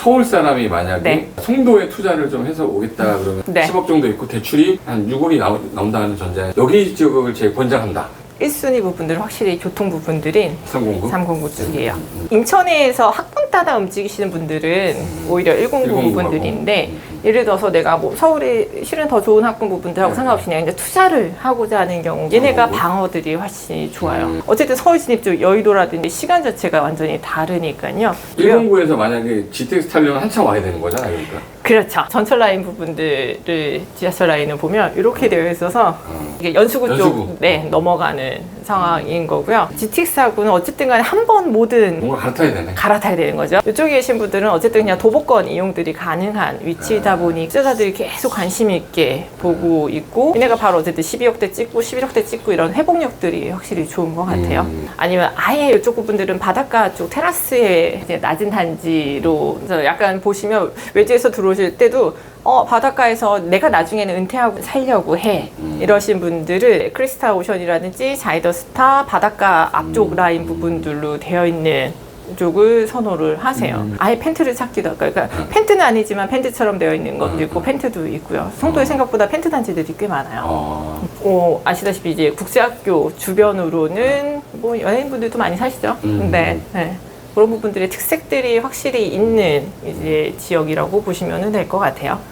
서울 사람이 만약에 네. 송도에 투자를 좀 해서 오겠다 그러면 네. 10억 정도 있고 대출이 한 6억이 나오, 나온다는 전제에 여기 지역을 제일 권장한다. 1순위 부분들은 확실히 교통 부분들인 309. 309 쪽이에요. 인천에서 학군 따다 움직이시는 분들은 오히려 109 109 부분들인데. 예를 들어서 내가 뭐 서울에 실은 더 좋은 학군 부분들하고 네. 상관없이 그냥 이제 투자를 하고자 하는 경우 얘네가 어. 방어들이 훨씬 좋아요. 음. 어쨌든 서울 진입 쪽 여의도라든지 시간 자체가 완전히 다르니까요. 109에서 만약에 GTX 타려면 한참 와야 되는 거잖아요. 그러니까. 그렇죠. 전철 라인 부분들을 지하철 라인을 보면 이렇게 되어 있어서 어. 이게 연수구, 연수구. 쪽 네, 넘어가는 상황인 거고요. GTX하고는 어쨌든 간에 한 번 모든 뭔가 갈아타야 되네. 갈아타야 되는 거죠. 이쪽에 계신 분들은 어쨌든 그냥 도보권 이용들이 가능한 위치이다 보니 투자자들이 계속 관심 있게 보고 있고 얘네가 바로 어쨌든 12억대 찍고 11억대 찍고 이런 회복력들이 확실히 좋은 것 같아요. 음. 아니면 아예 이쪽 부분들은 바닷가 쪽 테라스에 이제 낮은 단지로 그래서 약간 보시면 외지에서 들어오 실 때도 어 바닷가에서 내가 나중에는 은퇴하고 살려고 해 이러신 분들을 크리스타 오션이라든지 자이더스타 바닷가 앞쪽 라인 부분들로 되어 있는 쪽을 선호를 하세요. 아예 팬트를 찾기도 할까요? 그러니까 팬트는 아니지만 팬트처럼 되어 있는 것도 있고 팬트도 있고요. 송도에 생각보다 팬트 단지들이 꽤 많아요. 어. 어, 아시다시피 이제 국제학교 주변으로는 뭐 연예인분들도 많이 사시죠. 음. 근데 네. 그런 부분들의 특색들이 확실히 있는 이제 지역이라고 보시면 될 것 같아요.